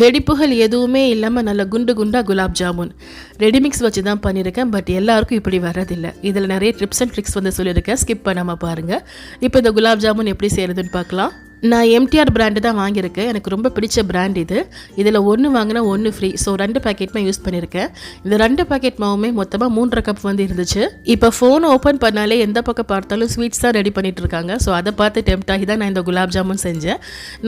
வெடிப்புகள் எதுவுமே இல்லாமல் நல்ல குண்டு குண்டாக குலாப் ஜாமுன். ரெடிமிக்ஸ் வச்சு தான் பண்ணியிருக்கேன் பட் எல்லாருக்கும் இப்படி வர்றதில்லை. இதில் நிறைய ட்ரிப்ஸ் அண்ட் ட்ரிக்ஸ் வந்து சொல்லியிருக்கேன் ஸ்கிப் பண்ணாமல் பாருங்கள் இப்போ இந்த குலாப் ஜாமுன் எப்படி செய்கிறதுன்னு பார்க்கலாம். நான் எம்டிஆர் பிராண்டு தான் வாங்கியிருக்கேன். எனக்கு ரொம்ப பிடிச்ச பிராண்ட் இது. இதில் ஒன்று வாங்கினா ஒன்று ஃப்ரீ ஸோ ரெண்டு பேக்கெட்டுமே யூஸ் பண்ணியிருக்கேன். இந்த ரெண்டு பேக்கெட் மாவுமே மொத்தமாக மூன்றரை கப் வந்து இருந்துச்சு. இப்போ ஃபோன் ஓப்பன் பண்ணாலே எந்த பக்கம் பார்த்தாலும் ஸ்வீட்ஸ் தான் ரெடி பண்ணிட்டு இருக்காங்க. ஸோ அதை பார்த்து டெம்ட் ஆகி தான் நான் இந்த குலாப் ஜாமுன் செஞ்சேன்.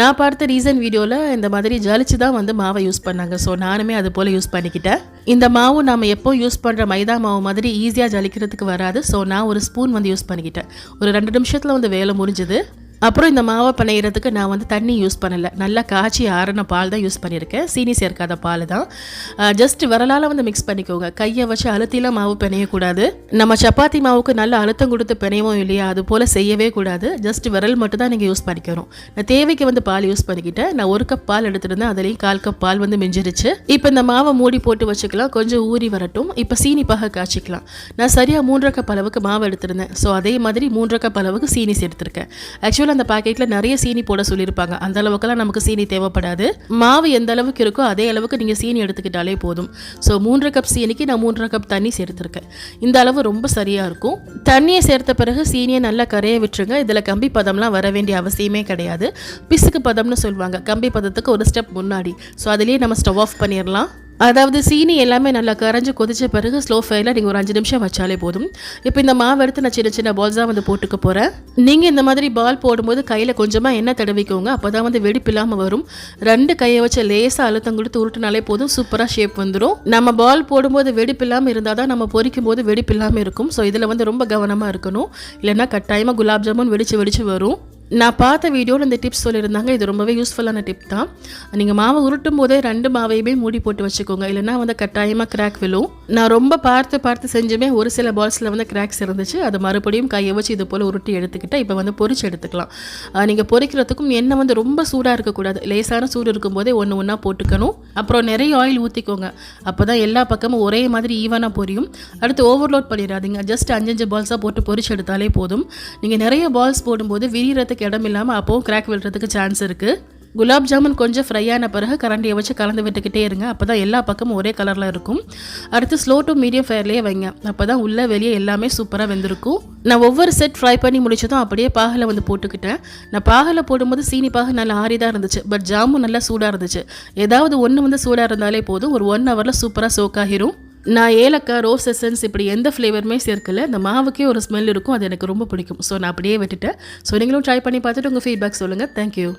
நான் பார்த்த ரீசன் வீடியோவில் இந்த மாதிரி ஜலிச்சு தான் வந்து மாவை யூஸ் பண்ணாங்க. ஸோ நானுமே அது போல் யூஸ் பண்ணிக்கிட்டேன். இந்த மாவு நம்ம எப்போ யூஸ் பண்ணுற மைதா மாவு மாதிரி ஈஸியாக ஜலிக்கிறதுக்கு வராது. ஸோ நான் ஒரு ஸ்பூன் வந்து யூஸ் பண்ணிக்கிட்டேன். ஒரு ரெண்டு நிமிஷத்தில் வந்து வேலை முடிஞ்சுது. அப்புறம் இந்த மாவை பிணையிறதுக்கு நான் வந்து தண்ணி யூஸ் பண்ணலை. நல்லா காய்ச்சி ஆறின பால் தான் யூஸ் பண்ணியிருக்கேன். சீனி சேர்க்காத பால் தான். ஜஸ்ட் விரலால் வந்து மிக்ஸ் பண்ணிக்கோங்க. கையை வச்சு அழுத்திலாம் மாவு பிணையக்கூடாது. நம்ம சப்பாத்தி மாவுக்கு நல்ல அழுத்தம் கொடுத்து பிணையவும் இல்லையா? அது போல் செய்யவே கூடாது. ஜஸ்ட் விரல் மட்டும் தான் நீங்கள் யூஸ் பண்ணிக்கணும். நான் தேவைக்கு வந்து பால் யூஸ் பண்ணிக்கிட்டேன். நான் ஒரு கப் பால் எடுத்துருந்தேன். அதுலேயும் கால் கப் பால் வந்து மிஞ்சிருச்சு. இப்போ இந்த மாவை மூடி போட்டு வச்சுக்கலாம். கொஞ்சம் ஊறி வரட்டும். இப்போ சீனி பாக காய்ச்சிக்கலாம். நான் சரியாக மூன்றரை கப் அளவுக்கு மாவு எடுத்திருந்தேன். ஸோ அதே மாதிரி மூன்றரை கப் அளவுக்கு சீனி சேர்த்துருக்கேன். ஆக்சுவலாக அந்த பாக்கெட்டில் நிறைய சீனி போட சொல்லியிருப்பாங்க. அந்த அளவுக்குலாம் நமக்கு சீனி தேவைப்படாது. மாவு எந்த அளவுக்கு இருக்கோ அதே அளவுக்கு நீங்கள் சீனி எடுத்துக்கிட்டாலே போதும். ஸோ மூன்றரை கப் சீனிக்கு நான் மூன்றரை கப் தண்ணி சேர்த்துருக்கேன். இந்த அளவு ரொம்ப சரியாக இருக்கும். தண்ணியை சேர்த்த பிறகு சீனியை நல்லா கரைய விட்டுருங்க. இதில் கம்பி பதம்லாம் வர வேண்டிய அவசியமே கிடையாது. பிசுக்கு பதம்னு சொல்லுவாங்க. கம்பி பதத்துக்கு ஒரு ஸ்டெப் முன்னாடி. ஸோ அதுலேயே நம்ம ஸ்டவ் ஆஃப் பண்ணிடலாம் அதாவது சீனி எல்லாமே நல்லா கரைஞ்சி கொதிச்ச பிறகு ஸ்லோ ஃபயரில் நீங்கள் ஒரு அஞ்சு நிமிஷம் வச்சாலே போதும். இப்போ இந்த மாவு எடுத்து நான் சின்ன சின்ன பால்ஸாக வந்து போட்டுக்க போகிறேன் நீங்கள் இந்த மாதிரி பால் போடும்போது கையில் கொஞ்சமாக எண்ணெய் தடவிக்கோங்க. அப்போ தான் வந்து வெடிப்பு இல்லாமல் வரும். ரெண்டு கையை வச்சு லேசாக அழுத்தம் கொடுத்து உருட்டினாலே போதும். சூப்பராக ஷேப் வந்துடும் நம்ம பால் போடும்போது வெடிப்பு இல்லாமல் இருந்தால் தான் நம்ம பொரிக்கும் போது வெடிப்பு இல்லாமல் இருக்கும். ஸோ இதில் வந்து ரொம்ப கவனமாக இருக்கணும். இல்லைன்னா கட்டாயமாக குலாப் ஜாமுன் வெடிச்சு வெடிச்சு வரும். நான் பார்த்த வீடியோவில் இந்த டிப்ஸ் சொல்லியிருந்தாங்க. இது ரொம்பவே யூஸ்ஃபுல்லான டிப் தான். நீங்கள் மாவை உருட்டும் போதே ரெண்டு மாவையுமே மூடி போட்டு வச்சுக்கோங்க. இல்லைன்னா வந்து கட்டாயமாக கிராக் விழும். நான் ரொம்ப பார்த்து பார்த்து செஞ்சுமே ஒரு சில பால்ஸில் வந்து கிராக்ஸ் இருந்துச்சு. அதை மறுபடியும் கையை வச்சு இது போல் உருட்டி எடுத்துக்கிட்டால் இப்போ வந்து பொறிச்சு எடுத்துக்கலாம். நீங்கள் பொரிக்கிறதுக்கும் எண்ணெய் வந்து ரொம்ப சூடாக இருக்கக்கூடாது. லேசான சூடு இருக்கும்போதே ஒன்று ஒன்றா போட்டுக்கணும். அப்புறம் நிறைய ஆயில் ஊற்றிக்கோங்க அப்போ தான் எல்லா பக்கமும் ஒரே மாதிரி ஈவனாக பொரியும். அடுத்து ஓவர்லோட் பண்ணிடாதீங்க. ஜஸ்ட் அஞ்சஞ்சு பால்ஸாக போட்டு பொரிச்சு எடுத்தாலே போதும். நீங்கள் நிறைய பால்ஸ் போடும்போது விரியறதுக்கு இடம் இல்லாமல் அப்போவும் கிராக் விழுறதுக்கு சான்ஸ் இருக்குது குலாப் ஜாமுன் கொஞ்சம் ஃப்ரை ஆன பிறகு கரண்டியை வச்சு கலந்து விட்டுக்கிட்டே இருங்க. அப்போ தான் எல்லா பக்கமும் ஒரே கலரில் இருக்கும். அடுத்து ஸ்லோ டு மீடியம் ஃபயர்லேயே வைங்க. அப்போ தான் உள்ளே வெளியே எல்லாமே சூப்பராக வெந்திருக்கும். நான் ஒவ்வொரு செட் ஃப்ரை பண்ணி முடிச்சதும் அப்படியே பாகில் வந்து போட்டுக்கிட்டேன். நான் பாகில் போடும்போது சீனி பாக நல்லா ஆறி தான் இருந்துச்சு. பட் ஜாமுன் நல்லா சூடாக இருந்துச்சு. ஏதாவது ஒன்று வந்து சூடாக இருந்தாலே போதும். ஒரு ஒன் ஹவரில் சூப்பராக சோக் ஆகிரும். நான் ஏலக்காய் ரோஸ் எசன்ஸ் இப்படி எந்த ஃப்ளேவருமே சேர்க்கல. இந்த மாவுக்கே ஒரு ஸ்மெல் இருக்கும். அது எனக்கு ரொம்ப பிடிக்கும். ஸோ நான் அப்படியே விட்டுட்டேன். ஸோ நீங்களும் ட்ரை பண்ணி பார்த்துட்டு உங்கள் ஃபீட்பேக் சொல்லுங்கள் தேங்க்யூ